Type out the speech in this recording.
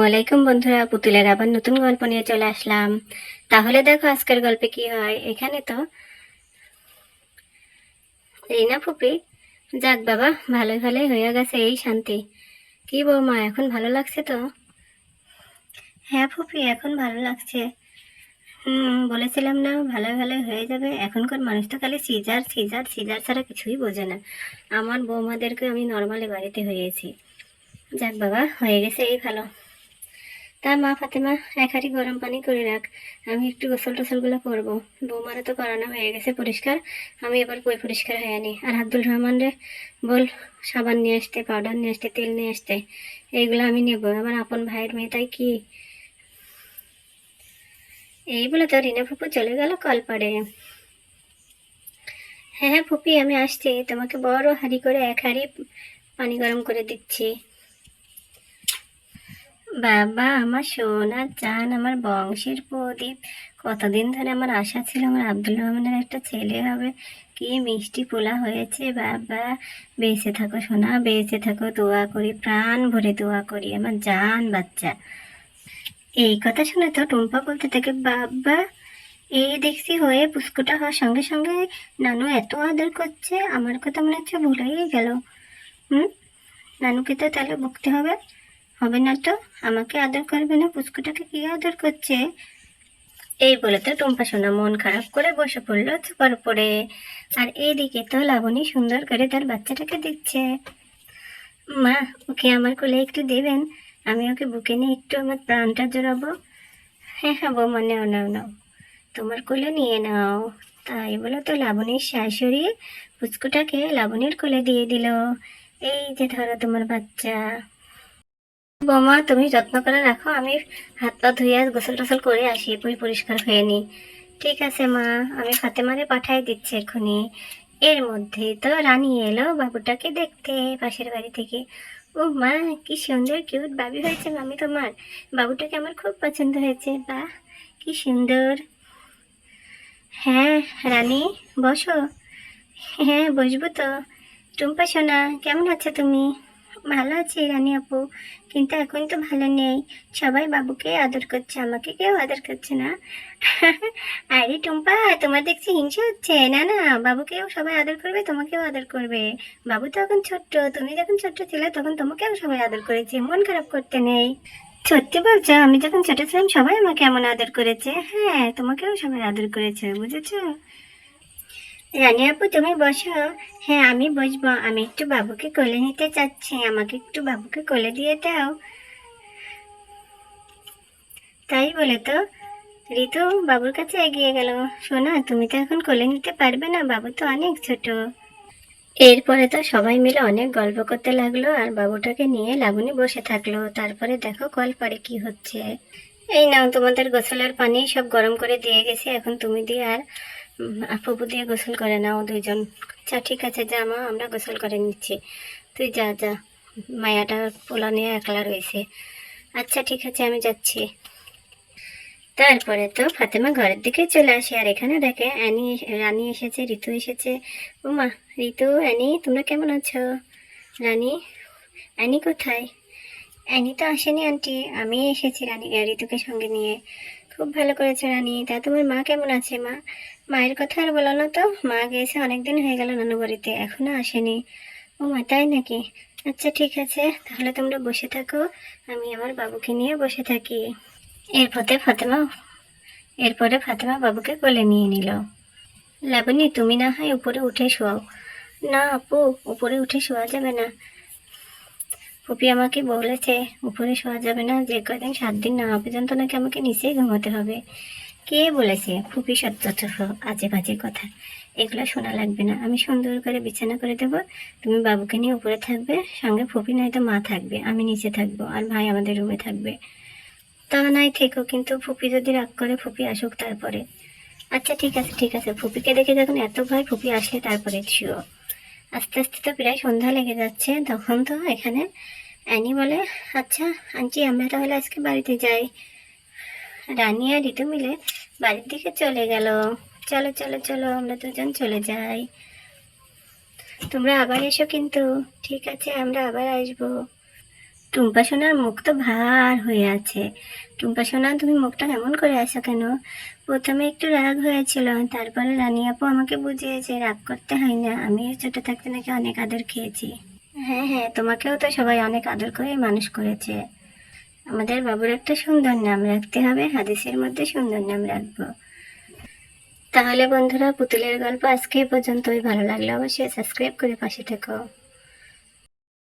ওয়ালাইকুম বন্ধুরা, পুতুলের আবার নতুন গল্প নিয়ে চলে আসলাম। তাহলে দেখো আজকের গল্পে কি হয়? এখানে তো রিনা ফুপি, যাক বাবা, ভালোই ভালোই হয়ে গেছে এই শান্তি। কি বৌমা, এখন ভালো লাগছে তো? হ্যাঁ ফুপি, এখন ভালো লাগছে। হুম, বলেছিলাম না ভালো ভালো হয়ে যাবে। এখনকার মানুষ তো খালি সিজার সিজার সিজার ছাড়া কিছুই বোঝে না। আমার বৌমাদেরকে আমি নর্মালি বাড়িতে হয়েছি যাক বাবা, হয়ে গেছে এই ভালো। তা মা ফাতেমা, এক হাঁড়ি গরম পানি করে রাখ। আমি একটু গোসল টোসলগুলো করব। বৌমারা তো করানো হয়ে গেছে পরিষ্কার। আমি এবার পই পরিষ্কার হয়ে আনি? আর আব্দুল রহমান রে, বল, সাবান নিয়ে আসতে, পাউডার নিয়ে আসতে, তেল নিয়ে আসতে, এইগুলো আমি নেব। আমার আপন ভাইয়ের মেয়ে তাই কি? এই বলে তো রিনা ফুপু চলে গেল কলপাড়ে। হ্যাঁ হ্যাঁ ফুপি, আমি আসছি। তোমাকে বড় হাঁড়ি করে এক হাঁড়ি পানি গরম করে দিচ্ছি। বাবা, আমার সোনা চান আমার বংশের প্রদীপ। কতদিন ধরে আমার আশা ছিল আমার আব্দুল রহমানের একটা ছেলে হবে। কি মিষ্টি পোলা হয়েছে বাবা। বেঁচে থাকো সোনা, বেঁচে থাকো, দোয়া করি, প্রাণ ভরে দোয়া করি, আমার জান বাচ্চা। এই কথা শুনে তো টুম্পা বলতে থাকে, বাবা, এই দেখছি হয়ে পুস্কুটা হওয়ার সঙ্গে সঙ্গে নানু এত আদর করছে, আমার কথা মনে হচ্ছে ভুলেই গেল। হুম? নানুকে তো তাহলে বকতে হবে। হবে না তো? আমাকে আদর করবে না? পুচকুটাকে কি আদর করছে? এই বলে তো টুম্পা সোনা মন খারাপ করে বসে পড়ল চুপার উপরে। আর এইদিকে তো লাবণী সুন্দর করে তার বাচ্চাটাকে দিচ্ছে। মা, ওকে আমার কোলে একটু দেবেন? আমি ওকে বুকে নিয়ে একটু আমার প্রাণটা জোড়াবো? হ্যাঁ হ্যাঁ বৌমা, নাও নাও নাও। তোমার কোলে নিয়ে নাও। তাই বলে তো লাবণীর শাশুড়ি পুচকুটাকে লাবণীর কোলে দিয়ে দিল। এই যে ধরো তোমার বাচ্চা। বৌমা, তুমি যত্ন করে রাখো, আমি হাত পা ধুয়ে গোসল টোসল করে আসি পুরি পরিষ্কার হয়ে নি ঠিক আছে, মা, আমি ফাতেমারে পাঠাই দিচ্ছি এক্ষুনি। এর মধ্যে তো রানী এলো বাবুটাকে দেখতে পাশের বাড়ি থেকে। ও মা, কি সুন্দর কিউট বাবি হয়েছে মামি তোমার। বাবুটাকে আমার খুব পছন্দ হয়েছে বা কি সুন্দর। হ্যাঁ রানী, বসো। হ্যাঁ বসবো তো। টুম্পা, সোনা, কেমন আছো তুমি? ভালো আছি রানী আপু। কিন্তু এখন তো ভালো নেই। সবাই বাবুকে আদর করছে, আমাকে কেউ আদর করছে না। আরে টুম্পা, তোমার দেখছি হিংসা হচ্ছে। না না, বাবুকেও সবাই আদর করবে, তোমাকেও আদর করবে। বাবু তো এখন ছোট্ট, তুমি যখন ছোট্ট ছিলে তখন তোমাকেও সবাই আদর করেছে, মন খারাপ করতে নেই। সত্যি বলছো, আমি যখন ছোট ছিলাম সবাই আমাকে এমন আদর করেছে। হ্যাঁ তোমাকেও সবাই আদর করেছে, বুঝেছ? রানী আপু তুমি বসো। হ্যাঁ আমি বসবো। আমি একটু বাবুকে কোলে নিতে চাচ্ছি। আমাকে একটু বাবুকে কোলে দিয়ে দাও। তাই বলে তো ঋতু বাবুর কাছে এগিয়ে গেল। শোনা, তুমি তো এখন কোলে নিতে পারবে না। বাবু তো অনেক ছোট। এরপরে তো সবাই মিলে অনেক গল্প করতে লাগল আর বাবুটাকে নিয়ে লাবণী বসে থাকল। তারপরে দেখো কল পারে কি হচ্ছে। এই নাও, তোমাদের গোসলের পানি সব গরম করে দিয়ে গেছে। এখন তুমি দিয়ে আর উম, ফুপু দিয়ে গোসল করে নাও দুইজন। আচ্ছা ঠিক আছে যা মা আমরা গোসল করে নিচ্ছি। তুই যা যা। মায়াটা পোলা নিয়ে একলা রয়েছে। আচ্ছা ঠিক আছে আমি যাচ্ছি। তারপরে তো ফাতেমা ঘরের দিকে চলে আসে আর এখানে দেখে অ্যানি রানী এসেছে ঋতু এসেছে। ও মা ঋতু অ্যানি তোমরা কেমন আছো? রানী অ্যানি কোথায়? অ্যানি তো আসেনি আন্টি। আমি এসেছি রানী ঋতুকে সঙ্গে নিয়ে। খুব ভালো করেছে রানী। তা তোমার মা কেমন আছে মা? মায়ের কথা আর বলো না তো। মা গিয়েছে, অনেকদিন হয়ে গেল নানু বাড়িতে, এখনও আসেনি। ও মা, তাই নাকি? আচ্ছা ঠিক আছে, তাহলে তোমরা বসে থাকো, আমি আমার বাবুকে নিয়ে বসে থাকি। এরপরে ফাতেমা এরপরে ফাতেমা বাবুকে কোলে নিয়ে নিল। লাবণী, তুমি না হয় উপরে উঠে শোয়াও। না আপু, উপরে উঠে শোয়া যাবে না। ফুপি আমাকে বলেছে, উপরে শোয়া যাবে না, যে কদিন সাত দিন না পর্যন্ত নাকি আমাকে নিচেই ঘুমাতে হবে। কে বলেছে? ফুপি সত্য আজে বাজে কথা। এগুলো শোনা লাগবে না। আমি সুন্দর করে বিছানা করে দেবো। তুমি বাবুকে নিয়ে উপরে থাকবে। সঙ্গে ফুপি নয়তো মা থাকবে। আমি নিচে থাকব আর ভাই আমাদের রুমে থাকবে। তা নাই থেকো, কিন্তু ফুপি যদি রাগ করে, ফুপি আসুক তারপরে। আচ্ছা ঠিক আছে ঠিক আছে। ফুপিকে দেখে যখন এত ভয়, ফুপি আসে তারপরে শিও আস্তে আস্তে তো প্রায় সন্ধ্যা লেগে যাচ্ছে। তখন তো এখানে অ্যানি বলে আচ্ছা আন্টি, আমরা তাহলে আজকে বাড়িতে যাই। রানী আর ঋতু মিলে বাড়ির দিকে চলে গেল। চলো চলো চলো, আমরা দুজন চলে যাই। তোমরা আবার এসো কিন্তু। ঠিক আছে, আমরা আবার আসব। টুম্পা সোনার মুখ তো ভার হয়ে আছে। টুম্পা সোনা, তুমি মুখটা কেমন করে আসো কেন? প্রথমে একটু রাগ হয়েছিল। তারপরে রানী আপু আমাকে বুঝিয়েছে, রাগ করতে হয় না। আমি ছোট থাকতে নাকি অনেক আদর খেয়েছি। হ্যাঁ হ্যাঁ তোমাকেও তো সবাই অনেক আদর করে মানুষ করেছে। আমাদের বাবুর একটা সুন্দর নাম রাখতে হবে, হাদিসের মধ্যে সুন্দর নাম রাখব। তাহলে বন্ধুরা, পুতুলের গল্প আজকে পর্যন্তই। ভালো লাগলে অবশ্যই সাবস্ক্রাইব করে পাশে থেকো।